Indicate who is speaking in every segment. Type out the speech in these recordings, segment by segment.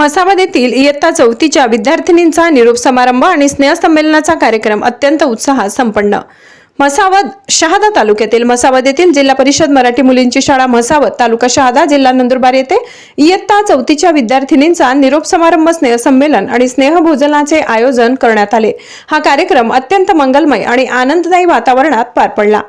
Speaker 1: मसावद येथील इयत्ता चौथीच्या विद्यार्थिनींचा निरोप समारंभ आणि स्नेहसंमेलनाचा कार्यक्रम अत्यंत उत्साहात संपन्न. मसावद शहादा तालुक्यातील मसावद येथील जिल्हा परिषद मराठी मुलींची शाळा मसावद तालुका शहादा जिल्हा नंदुरबार येथे इयत्ता चौथीच्या विद्यार्थिनींचा निरोप समारंभ स्नेहसंमेलन आणि स्नेहभोजनाचे आयोजन करण्यात आले. हा कार्यक्रम अत्यंत मंगलमय आणि आनंददायी वातावरणात पार पडला.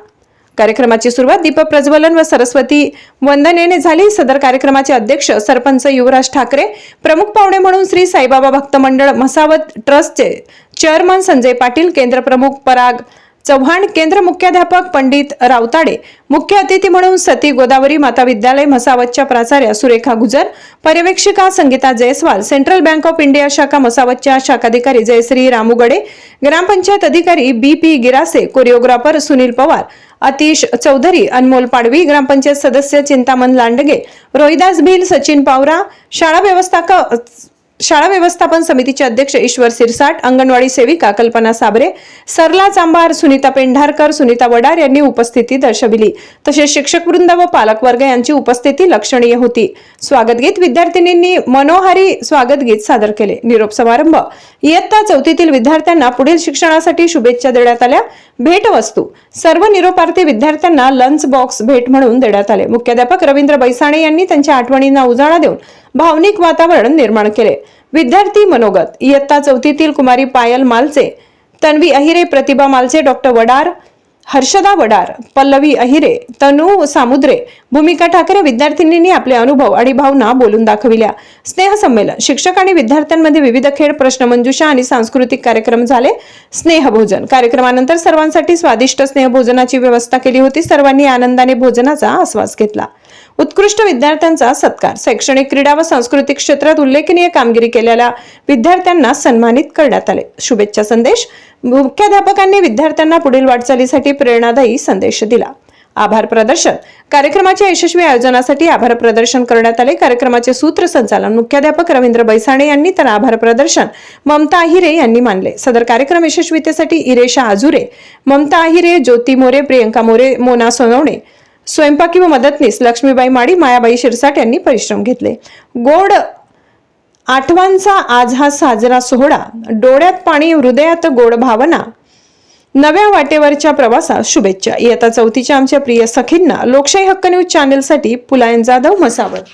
Speaker 1: कार्यक्रमाची सुरुवात दीपक प्रज्वलन व सरस्वती वंदनेने झाली. सदर कार्यक्रमाचे अध्यक्ष सरपंच युवराज ठाकरे प्रमुख पाहुणे म्हणून श्री साईबाबा भक्त मंडळ मसावत ट्रस्टचे चेअरमन संजय पाटील केंद्र प्रमुख पराग चव्हाण केंद्र मुख्याध्यापक पंडित रावताडे मुख्य अतिथी म्हणून सती गोदावरी माता विद्यालय मसावतच्या प्राचार्या Surekha Gujar पर्यवेक्षिका Sangita Jaiswal central bank of India शाखा मसावतच्या शाखाधिकारी जयश्री रामुगडे ग्रामपंचायत अधिकारी B P Girase choreographer Sunil Pawar Atish Chaudhari Anmol Padvi gram panchayat सदस्य चिंतामन लांडगे रोहिदास भिल सचिन पावरा शाळा व्यवस्थापक शाळा व्यवस्थापन समितीचे अध्यक्ष ईश्वर सिरसाट अंगणवाडी सेविका कल्पना साबरे सरला चांबार सुनीता पेंढारकर सुनीता वडार यांनी उपस्थिती दर्शविली. तसेच शिक्षक वृंद व पालक वर्ग यांची उपस्थिती लक्षणीय होती. स्वागतगीत विद्यार्थिनींनी मनोहारी स्वागतगीत सादर केले. निरोप समारंभ. इयत्ता चौथीतील विद्यार्थ्यांना पुढील शिक्षणासाठी शुभेच्छा देण्यात आल्या. भेटवस्तू. सर्व निरोपार्थी विद्यार्थ्यांना लंच बॉक्स भेट म्हणून देण्यात आले. मुख्याध्यापक रवींद्र बैसाणे यांनी त्यांच्या आठवणींना उजाळा देऊन भावनिक वातावरण निर्माण केले. विद्यार्थी मनोगत इयत्ता चौथीतील कुमारी पायल मालचे तन्वी अहिरे प्रतिभा मालचे डॉक्टर वडार हर्षदा वडार पल्लवी अहिरे तनू सामुद्रे भूमिका ठाकरे विद्यार्थिनींनी आपले अनुभव आणि भावना बोलून दाखविल्या. स्नेहसंमेलन शिक्षक आणि विद्यार्थ्यांमध्ये विविध खेळ प्रश्नमंजुषा आणि सांस्कृतिक कार्यक्रम झाले. स्नेहभोजन कार्यक्रमानंतर सर्वांसाठी स्वादिष्ट स्नेहभोजनाची व्यवस्था केली होती. सर्वांनी आनंदाने भोजनाचा आस्वाद घेतला. उत्कृष्ट विद्यार्थ्यांचा सत्कार. शैक्षणिक क्रीडा व सांस्कृतिक क्षेत्रात उल्लेखनीय कामगिरी केलेल्या विद्यार्थ्यांना सन्मानित करण्यात आले. शुभेच्छा संदेश. मुख्याध्यापकांनी विद्यार्थ्यांना पुढील वाटचालीसाठी प्रेरणादायी संदेश दिला. आभार प्रदर्शन. कार्यक्रमाच्या यशस्वी आयोजनासाठी आभार प्रदर्शन करण्यात आले. कार्यक्रमाचे सूत्रसंचालन मुख्याध्यापक रवींद्र बैसाणे यांनी तर आभार प्रदर्शन ममता आहिरे यांनी मानले. सदर कार्यक्रम यशस्वीतेसाठी इरेशा आजुरे ममता आहिरे ज्योती मोरे प्रियंका मोरे मोना सोनवणे स्वयंपाकी व मदतनीस लक्ष्मीबाई माडी मायाबाई शिरसाट यांनी परिश्रम घेतले. गोड आठवांचा आज हा साजरा सोहळा डोळ्यात पाणी हृदयात गोड भावना नव्या वाटेवरच्या प्रवासात शुभेच्छा. इयत्ता चौथीच्या आमच्या प्रिय सखींना लोकशाही हक्क न्यूज चॅनेलसाठी पुलायन जाधव मसावत